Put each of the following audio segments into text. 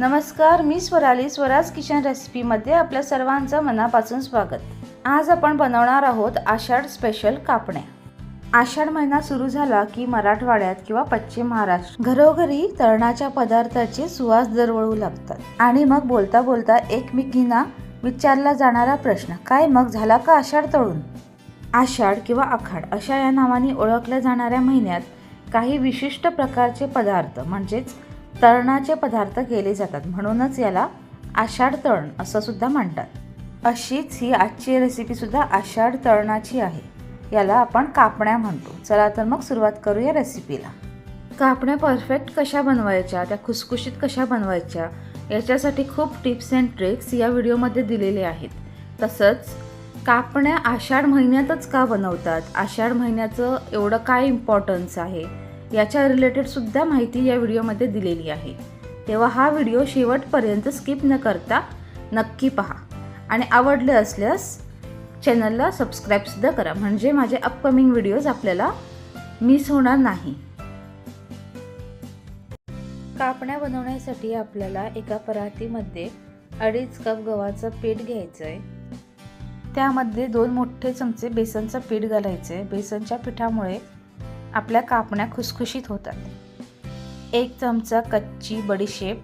नमस्कार मी स्वराली स्वराज किचन रेसिपीमध्ये आपल्या सर्वांचं मनापासून स्वागत. आज आपण बनवणार आहोत आषाढ स्पेशल कापण्या. आषाढ महिना सुरू झाला की मराठवाड्यात किंवा पश्चिम महाराष्ट्र घरोघरी तळणाच्या पदार्थाची सुवास दरवळू लागतात. आणि मग बोलता बोलता एकमेकींना विचारला जाणारा प्रश्न काय मग झाला का आषाढ तळून? आषाढ किंवा आखाड अशा या नावाने ओळखल्या जाणाऱ्या महिन्यात काही विशिष्ट प्रकारचे पदार्थ म्हणजेच तळणाचे पदार्थ केले जातात. म्हणूनच याला आषाढ तळण असं सुद्धा म्हणतात. अशीच ही आजची रेसिपी सुद्धा आषाढ तळणाची आहे. याला आपण कापण्या म्हणतो. चला तर मग सुरुवात करूया रेसिपीला कापण्या परफेक्ट कशा बनवायच्या त्या खुसखुशीत कशा बनवायच्या याच्यासाठी खूप टिप्स अँड ट्रिक्स या व्हिडिओमध्ये दिलेले आहेत. तसंच कापण्या आषाढ महिन्यातच का बनवतात? आषाढ महिन्याचं एवढं काय इम्पॉर्टन्स आहे? याच्या रिलेटेडसुद्धा माहिती या व्हिडिओमध्ये दिलेली आहे. तेव्हा हा व्हिडिओ शेवटपर्यंत स्किप न करता नक्की पहा. आणि आवडले असल्यास चॅनलला सबस्क्राईबसुद्धा करा. म्हणजे माझे अपकमिंग व्हिडिओज आपल्याला मिस होणार नाही. कापण्या बनवण्यासाठी आपल्याला एका परातीमध्ये अडीच कप गव्हाचं पीठ घ्यायचं आहे त्यामध्ये दोन मोठे चमचे बेसनचं पीठ घालायचं आहे बेसनच्या पिठामुळे आपल्या कापण्या खुसखुशीत होतात. एक चमचा कच्ची बडीशेप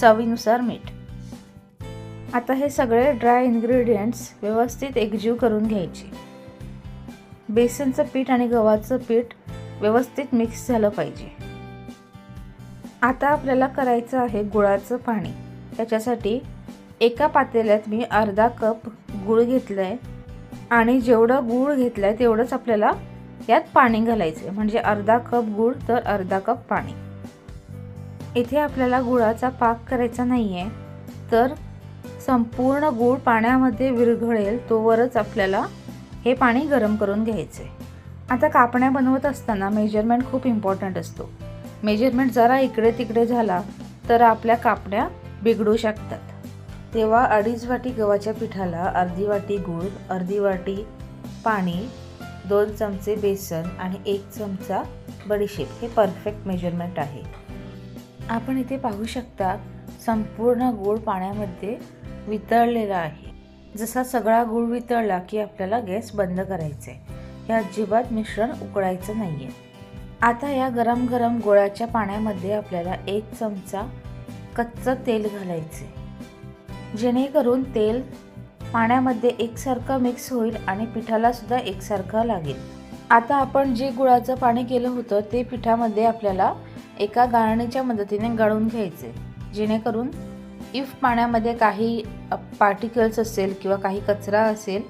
चवीनुसार मीठ. आता हे सगळे ड्राय इन्ग्रेडियंट्स व्यवस्थित एकजीव करून घ्यायचे. बेसनचं पीठ आणि गव्हाचं पीठ व्यवस्थित मिक्स झालं पाहिजे. आता आपल्याला करायचं आहे गुळाचं पाणी. त्याच्यासाठी एका पातेल्यात मी अर्धा कप गूळ घेतलं आहे आणि जेवढं गूळ घेतलं आहे तेवढंच आपल्याला यात पाणी घालायचे. म्हणजे अर्धा कप गूळ तर अर्धा कप पाणी. इथे आपल्याला गुळाचा पाक करायचा नाही आहे तर संपूर्ण गूळ पाण्यामध्ये विरघळेल तोवरच आपल्याला हे पाणी गरम करून घ्यायचे. आता कापण्या बनवत असताना मेजरमेंट खूप इम्पॉर्टंट असतो. मेजरमेंट जरा इकडे तिकडे झाला तर आपल्या कापण्या बिघडू शकतात. तेव्हा अडीच वाटी गव्हाच्या पिठाला अर्धी वाटी गूळ अर्धी वाटी पाणी दोन चमचे बेसन आणि एक चमचा बडीशेप. हे परफेक्ट मेजरमेंट आहे. आपण इथे पाहू शकता संपूर्ण गूळ पाण्यामध्ये वितळलेला आहे. जसा सगळा गूळ वितळला की आपल्याला गॅस बंद करायचा आहे हे अजिबात मिश्रण उकळायचं नाही आहे आता या गरम गरम गोळ्याच्या पाण्यामध्ये आपल्याला एक चमचा कच्चं तेल घालायचे जेणेकरून तेल पाण्यामध्ये एकसारखं मिक्स होईल आणि पिठालासुद्धा एकसारखं लागेल. आता आपण जे गुळाचं पाणी केलं होतं ते पिठामध्ये आपल्याला एका गाळणीच्या मदतीने गाळून घ्यायचे. जेणेकरून इफ पाण्यामध्ये काही पार्टिकल्स असेल किंवा काही कचरा असेल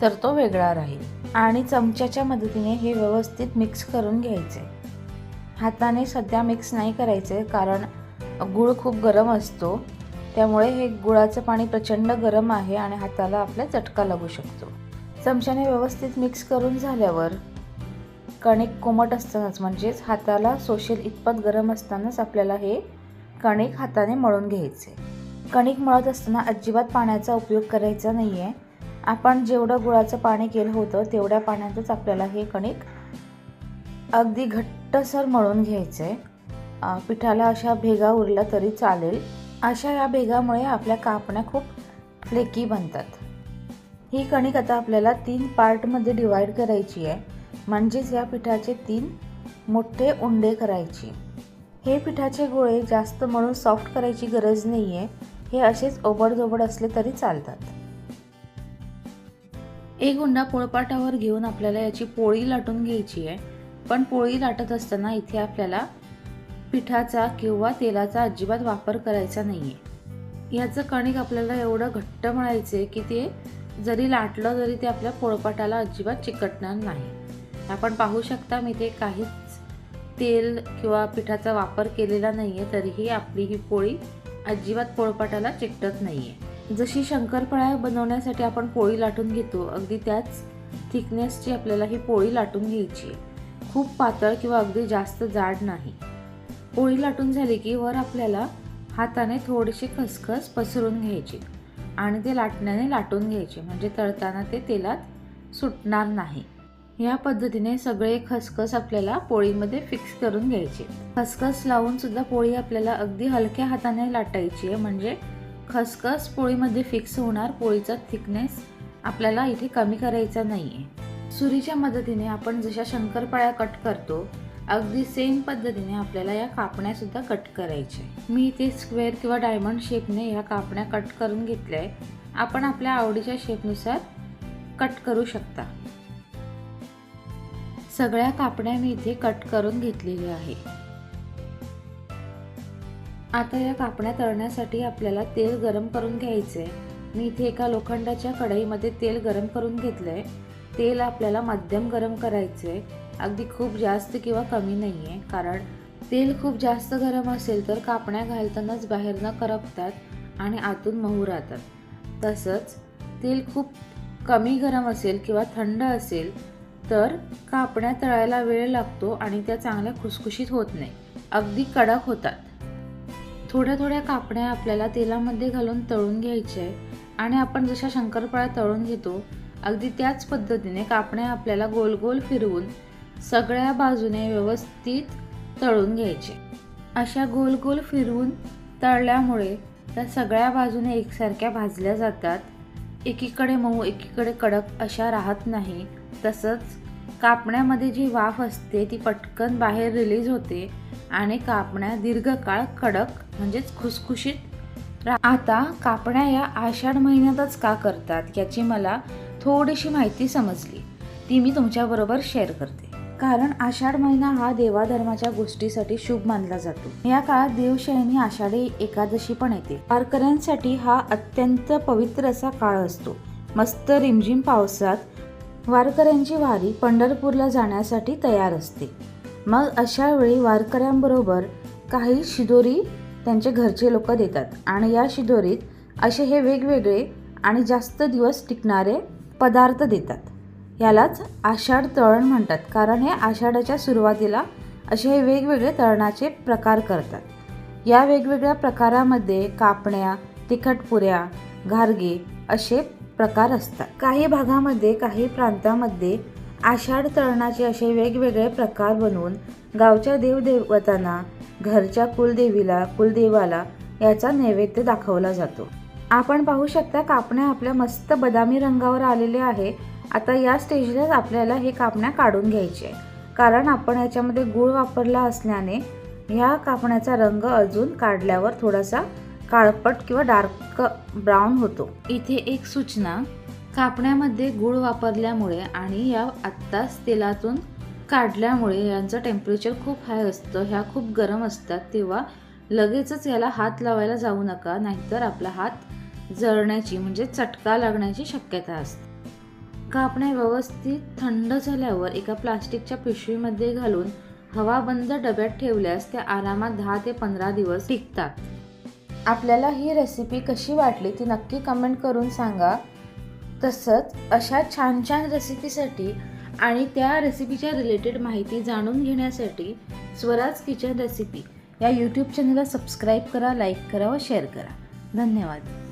तर तो वेगळा राहील. आणि चमच्याच्या मदतीने हे व्यवस्थित मिक्स करून घ्यायचे. हाताने सध्या मिक्स नाही करायचे कारण गूळ खूप गरम असतो. त्यामुळे हे गुळाचं पाणी प्रचंड गरम आहे आणि हाताला आपल्या चटका लागू शकतो. चमच्याने व्यवस्थित मिक्स करून झाल्यावर कणिक कोमट असतानाच म्हणजेच हाताला सोशल इतपत गरम असतानाच आपल्याला हे कणिक हाताने मळून घ्यायचे. कणिक मळत असताना अजिबात पाण्याचा उपयोग करायचा नाही आहे आपण जेवढं गुळाचं पाणी केलं होतं तेवढ्या पाण्यातच आपल्याला हे कणिक अगदी घट्टसर मळून घ्यायचं आहे पिठाला अशा भेगा उरल्या तरी चालेल. अशा या भेगामुळे आपल्या कापण्या खूप फ्लेकी बनतात. ही कणिक आता आपल्याला तीन पार्टमध्ये डिवाईड करायची आहे. म्हणजेच या पिठाचे तीन मोठे उंडे करायचे. हे पिठाचे गोळे जास्त म्हणून सॉफ्ट करायची गरज नाही आहे हे असेच ओबडधोबड असले तरी चालतात. एक उंडा पोळपाटावर घेऊन आपल्याला याची पोळी लाटून घ्यायची आहे. पण पोळी लाटत असताना इथे आपल्याला पिठाचा किंवा तेलाचा अजिबात वापर करायचा नाही आहे याचं कणिक आपल्याला एवढं घट्ट मळायचे की ते जरी लाटलं तरी ते आपल्या पोळपाटाला अजिबात चिकटणार नाही. आपण पाहू शकता मी ते काहीच तेल किंवा पिठाचा वापर केलेला नाही आहे तरीही आपली ही पोळी अजिबात पोळपाटाला चिकटत नाही आहे जशी शंकरपाळ्या बनवण्यासाठी आपण पोळी लाटून घेतो अगदी त्याच थिकनेसची आपल्याला ही पोळी लाटून घ्यायची आहे. खूप पातळ किंवा अगदी जास्त जाड नाही. पोळी लाटून झाली की वर आपल्याला हाताने थोडीशी खसखस पसरून घ्यायची आणि ते लाटण्याने लाटून घ्यायचे. म्हणजे तळताना ते तेलात सुटणार नाही. या पद्धतीने सगळे खसखस आपल्याला पोळीमध्ये फिक्स करून घ्यायचे. खसखस लावून सुद्धा पोळी आपल्याला अगदी हलक्या हाताने लाटायची आहे. म्हणजे खसखस पोळीमध्ये फिक्स होणार पोळीचा थिकनेस आपल्याला इथे कमी करायचा नाही आहे सुरीच्या मदतीने आपण जशा शंकरपाळ्या कट करतो अगदी सेम पद्धतीने आपल्याला या कापण्या सुद्धा कट करायच्या मी इथे स्क्वेअर किंवा डायमंड शेपने या कापण्या कट करून घेतल्या आहे आपण आपल्या आवडीच्या शेपनुसार कट करू शकता. सगळ्या कापण्या मी इथे कट करून घेतलेल्या आहे आता या कापण्या तळण्यासाठी आपल्याला तेल गरम करून घ्यायचं आहे मी इथे एका लोखंडाच्या कढईमध्ये तेल गरम करून घेतलं आहे तेल आपल्याला मध्यम गरम करायचं आहे अगदी खूप जास्त किंवा कमी नाही आहे कारण तेल खूप जास्त गरम असेल तर कापण्या घालतानाच बाहेरनं करपतात आणि आतून मऊ राहतात. तसंच तेल खूप कमी गरम असेल किंवा थंड असेल तर कापण्या तळायला वेळ लागतो आणि त्या चांगल्या खुसखुशीत होत नाही. अगदी कडक होतात. थोड्या थोड्या कापण्या आपल्याला तेलामध्ये घालून तळून घ्यायच्या आहे आणि आपण जशा शंकरपाळ्या तळून घेतो अगदी त्याच पद्धतीने कापण्या आपल्याला गोल गोल फिरवून सगळ्या बाजूने व्यवस्थित तळून घ्यायचे. अशा गोल गोल फिरवून तळल्यामुळे त्या सगळ्या बाजूने एकसारख्या भाजल्या जातात. एकीकडे मऊ एकीकडे कडक अशा राहत नाही. तसंच कापण्यामध्ये जी वाफ असते ती पटकन बाहेर रिलीज होते आणि कापण्या दीर्घकाळ कडक म्हणजेच खुसखुशीत आता कापण्या या आषाढ महिन्यातच का करतात याची मला थोडीशी माहिती समजली. ती मी तुमच्याबरोबर शेअर करते. कारण आषाढ महिना हा देवाधर्माच्या गोष्टीसाठी शुभ मानला जातो. या काळात देवशयनी आषाढी एकादशी पण येते. वारकऱ्यांसाठी हा अत्यंत पवित्र असा काळ असतो. मस्त रिमझिम पावसात वारकऱ्यांची वारी पंढरपूरला जाण्यासाठी तयार असते. मग अशा वेळी वारकऱ्यांबरोबर काही शिदोरी त्यांचे घरचे लोक देतात आणि या शिदोरीत असे हे वेगवेगळे आणि जास्त दिवस टिकणारे पदार्थ देतात. यालाच आषाढ तळण म्हणतात. कारण हे आषाढाच्या सुरुवातीला असे हे वेगवेगळे तळणाचे प्रकार करतात. या वेगवेगळ्या प्रकारामध्ये कापण्या तिखटपुऱ्या घारगे असे प्रकार असतात. काही भागामध्ये काही प्रांतामध्ये आषाढ तळणाचे असे वेगवेगळे प्रकार बनवून गावच्या देवदेवतांना घरच्या कुलदेवीला कुलदेवाला याचा नैवेद्य दाखवला जातो. आपण पाहू शकता कापण्या आपल्या मस्त बदामी रंगावर आलेल्या आहे. आता या स्टेजलाच आपल्याला हे कापण्या काढून घ्यायचे. कारण आपण याच्यामध्ये गूळ वापरला असल्याने ह्या कापण्याचा रंग अजून काढल्यावर थोडासा काळपट किंवा डार्क ब्राऊन होतो. इथे एक सूचना. कापण्यामध्ये गूळ वापरल्यामुळे आणि या आत्ताच तेलातून काढल्यामुळे यांचं टेम्परेचर खूप हाय असतं. ह्या खूप गरम असतात. तेव्हा लगेचच याला हात लावायला जाऊ नका. नाहीतर आपला हात जळण्याची म्हणजे चटका लागण्याची शक्यता असते. कापण्या व्यवस्थित थंड झाल्यावर एका प्लास्टिकच्या पिशवीमध्ये घालून हवा बंद डब्यात ठेवल्यास त्या आरामात दहा ते पंधरा दिवस टिकतात. आपल्याला ही रेसिपी कशी वाटली ती नक्की कमेंट करून सांगा. तसंच अशा छान छान रेसिपीसाठी आणि त्या रेसिपीच्या रिलेटेड माहिती जाणून घेण्यासाठी स्वराज किचन रेसिपी या यूट्यूब चॅनलला सबस्क्राईब करा लाईक करा व शेअर करा. धन्यवाद.